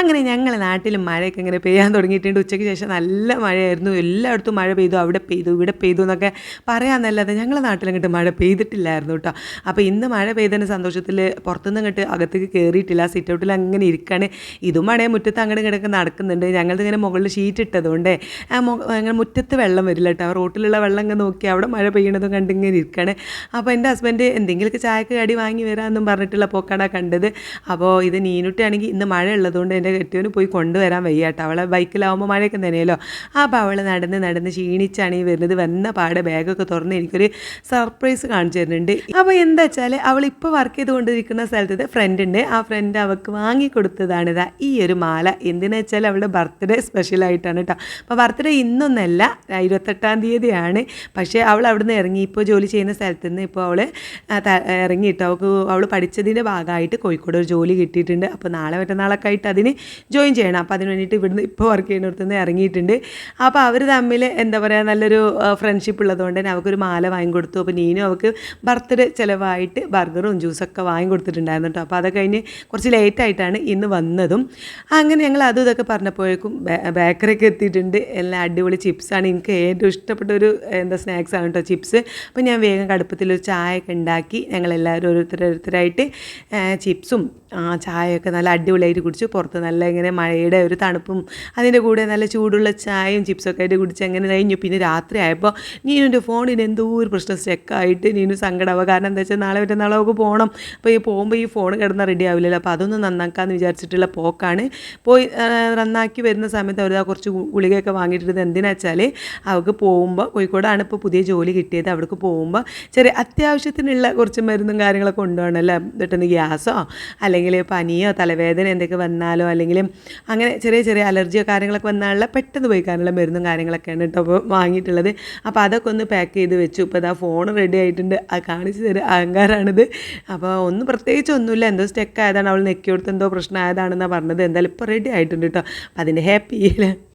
അങ്ങനെ ഞങ്ങൾ നാട്ടിൽ മഴയൊക്കെ ഇങ്ങനെ പെയ്യാൻ തുടങ്ങിയിട്ടുണ്ട്. ഉച്ചയ്ക്ക് ശേഷം നല്ല മഴയായിരുന്നു. എല്ലായിടത്തും മഴ പെയ്തു അവിടെ പെയ്തു ഇവിടെ പെയ്തു എന്നൊക്കെ പറയാമെന്നല്ലാതെ ഞങ്ങളെ നാട്ടിലങ്ങോട്ട് മഴ പെയ്തിട്ടില്ലായിരുന്നു കേട്ടോ. അപ്പോൾ ഇന്ന് മഴ പെയ്തതിന്റെ സന്തോഷത്തിൽ പുറത്തുനിന്ന് അങ്ങോട്ട് അകത്തേക്ക് കയറിയിട്ടില്ല സിറ്റ് ഔട്ടിൽ അങ്ങനെ ഇരിക്കുകയാണ് ഇതും മഴയെ മുറ്റത്ത് അങ്ങോട്ട് ഇങ്ങോട്ടൊക്കെ നടക്കുന്നുണ്ട്. ഞങ്ങളത് ഇങ്ങനെ മുകളിൽ ഷീറ്റ് ഇട്ടതുകൊണ്ട് അങ്ങനെ മുറ്റത്ത് വെള്ളം വരില്ല കേട്ടോ. റോട്ടിലുള്ള വെള്ളം ഇങ്ങനെ നോക്കി അവിടെ മഴ പെയ്യണതും കണ്ടിങ്ങനെ ഇരിക്കുകയാണ് അപ്പോൾ എന്റെ ഹസ്ബൻഡ് എന്തെങ്കിലുമൊക്കെ ചായക്ക് കടി വാങ്ങി വരാമെന്നും പറഞ്ഞിട്ടുള്ള പോക്കാണ് കണ്ടത്. അപ്പോൾ ഇത് നീനുട്ടിയാണെങ്കിൽ ഇന്ന് മഴ ഉള്ളതുകൊണ്ട് എന്റെ കെട്ടിയവന് പോയി കൊണ്ടുവരാൻ വയ്യാട്ടോ. അവളെ ബൈക്കിലാവുമ്പോൾ മഴയൊക്കെ തന്നെയല്ലോ അപ്പോൾ അവൾ നടന്ന് നടന്ന് ക്ഷീണിച്ചാണ് ഈ വരുന്നത്. വന്ന പാടെ ബാഗൊക്കെ തുറന്ന് എനിക്കൊരു സർപ്രൈസ് കാണിച്ചു തരുന്നുണ്ട്. അപ്പോൾ എന്താ വെച്ചാൽ അവൾ ഇപ്പോൾ വർക്ക് ചെയ്തുകൊണ്ടിരിക്കുന്ന സ്ഥലത്ത് ഫ്രണ്ട് ഉണ്ട്. ആ ഫ്രണ്ട് അവൾക്ക് വാങ്ങി കൊടുത്തതാണ് ഇതാ ഈ ഒരു മാല. എന്തിനാ വെച്ചാൽ അവളുടെ ബർത്ത്ഡേ സ്പെഷ്യലായിട്ടാണ് കേട്ടോ അപ്പോൾ ബർത്ത്ഡേ ഇന്നൊന്നല്ല ഇരുപത്തെട്ടാം തീയതിയാണ്. പക്ഷേ അവൾ അവിടുന്ന് ഇറങ്ങി. ഇപ്പോൾ ജോലി ചെയ്യുന്ന സ്ഥലത്ത് നിന്ന് ഇപ്പോൾ അവൾ ഇറങ്ങിയിട്ട് അവൾക്ക് അവൾ പഠിച്ചതിന്റെ ഭാഗമായിട്ട് കോഴിക്കോട് ഒരു ജോലി കിട്ടിയിട്ടുണ്ട്. അപ്പോൾ നാളെ മറ്റന്നാളൊക്കെ ആയിട്ട് അതിന് ജോയിൻ ചെയ്യണം. അപ്പോൾ അതിന് വേണ്ടിയിട്ട് ഇവിടുന്ന് ഇപ്പോൾ വർക്ക് ചെയ്യുന്ന നിന്ന് ഇറങ്ങിയിട്ടുണ്ട്. അപ്പോൾ അവർ തമ്മിൽ എന്താ പറയുക നല്ലൊരു ഫ്രണ്ട്ഷിപ്പ് ഉള്ളതുകൊണ്ട് തന്നെ അവൾക്കൊരു മാല വാങ്ങിക്കൊടുത്തു. അപ്പോൾ നീനും അവൾക്ക് ബർത്ത്ഡേ ചിലവായിട്ട് ബർഗറും ജ്യൂസൊക്കെ വാങ്ങി കൊടുത്തിട്ടുണ്ടായിരുന്നു കേട്ടോ അപ്പോൾ അത് കഴിഞ്ഞ് കുറച്ച് ലേറ്റ് ആയിട്ടാണ് ഇന്ന് വന്നതും. അങ്ങനെ ഞങ്ങൾ അതും ഇതൊക്കെ പറഞ്ഞപ്പോഴേക്കും ബേക്കറിയൊക്കെ എത്തിയിട്ടുണ്ട്. എല്ലാം അടിപൊളി ചിപ്സാണ് എനിക്ക് ഏറ്റവും ഇഷ്ടപ്പെട്ട ഒരു എന്താ സ്നാക്സ് ആണ് കേട്ടോ ചിപ്സ് അപ്പോൾ ഞാൻ വേഗം കടുപ്പത്തിലൊരു ചായ ഒക്കെ ഉണ്ടാക്കി ഞങ്ങളെല്ലാവരും ഓരോരുത്തരോരുത്തരായിട്ട് ചിപ്സും ആ ചായയൊക്കെ നല്ല അടിപൊളിയായിട്ട് കുടിച്ചു. പുറത്ത് നല്ല ഇങ്ങനെ മഴയുടെ ഒരു തണുപ്പും അതിന്റെ കൂടെ നല്ല ചൂടുള്ള ചായയും ചിപ്സൊക്കെ ആയിട്ട് കുടിച്ച് അങ്ങനെ കഴിഞ്ഞു. പിന്നെ രാത്രി ആയപ്പോൾ നീനുന്റെ ഫോണിന് എന്തോ ഒരു പ്രശ്നം സ്റ്റെക്കായിട്ട് നീനു സങ്കടമാവുക കാരണം എന്താ വെച്ചാൽ നാളെ മറ്റന്നാളെ നമുക്ക് പോകണം അപ്പോൾ ഈ പോകുമ്പോൾ ഈ ഫോൺ കിടന്നാൽ റെഡി ആവില്ലല്ലോ. അപ്പോൾ അതൊന്നും നന്നാക്കാമെന്ന് വിചാരിച്ചിട്ടുള്ള പോക്കാണ്. പോയി നന്നാക്കി വരുന്ന സമയത്ത് അവർ കുറച്ച് ഗുളികയൊക്കെ വാങ്ങിയിട്ടിരുന്നത് എന്തിനാ വെച്ചാൽ അവൾക്ക് പോകുമ്പോൾ കോഴിക്കോടാണ് ഇപ്പോൾ പുതിയ ജോലി കിട്ടിയത്. അവിടേക്ക് പോകുമ്പോൾ ചെറിയ അത്യാവശ്യത്തിനുള്ള കുറച്ച് മരുന്നും കാര്യങ്ങളൊക്കെ കൊണ്ടുപോകണമല്ലോ പെട്ടെന്ന് ഗ്യാസോ? അല്ലെങ്കിൽ പനിയോ തലവേദന എന്തൊക്കെ വന്നാലോ അല്ലെങ്കിൽ അങ്ങനെ ചെറിയ ചെറിയ അലർജിയോ കാര്യങ്ങളൊക്കെ വന്നാലുള്ള പെട്ടെന്ന് പോയിക്കാനുള്ള മരുന്നും കാര്യങ്ങളൊക്കെയാണ് കേട്ടോ അപ്പോൾ വാങ്ങിയിട്ടുള്ളത്. അപ്പോൾ അതൊക്കെ ഒന്ന് പാക്ക് ചെയ്ത് വെച്ചു. ഇപ്പോൾ ഇതാ ഫോൺ റെഡി ആയിട്ടുണ്ട്. ആ കാണിച്ച് തരും അഹങ്കാരമാണിത് അപ്പോൾ ഒന്നും പ്രത്യേകിച്ച് ഒന്നുമില്ല. എന്തോ സ്റ്റെക്ക് ആയതാണ്. അവൾ കൊടുത്ത് എന്തോ പ്രശ്നമായതാണെന്നാണ് പറഞ്ഞത്. എന്തായാലും ഇപ്പോൾ റെഡി ആയിട്ടുണ്ട് കേട്ടോ. അതിന്റെ ഹാപ്പിയിൽ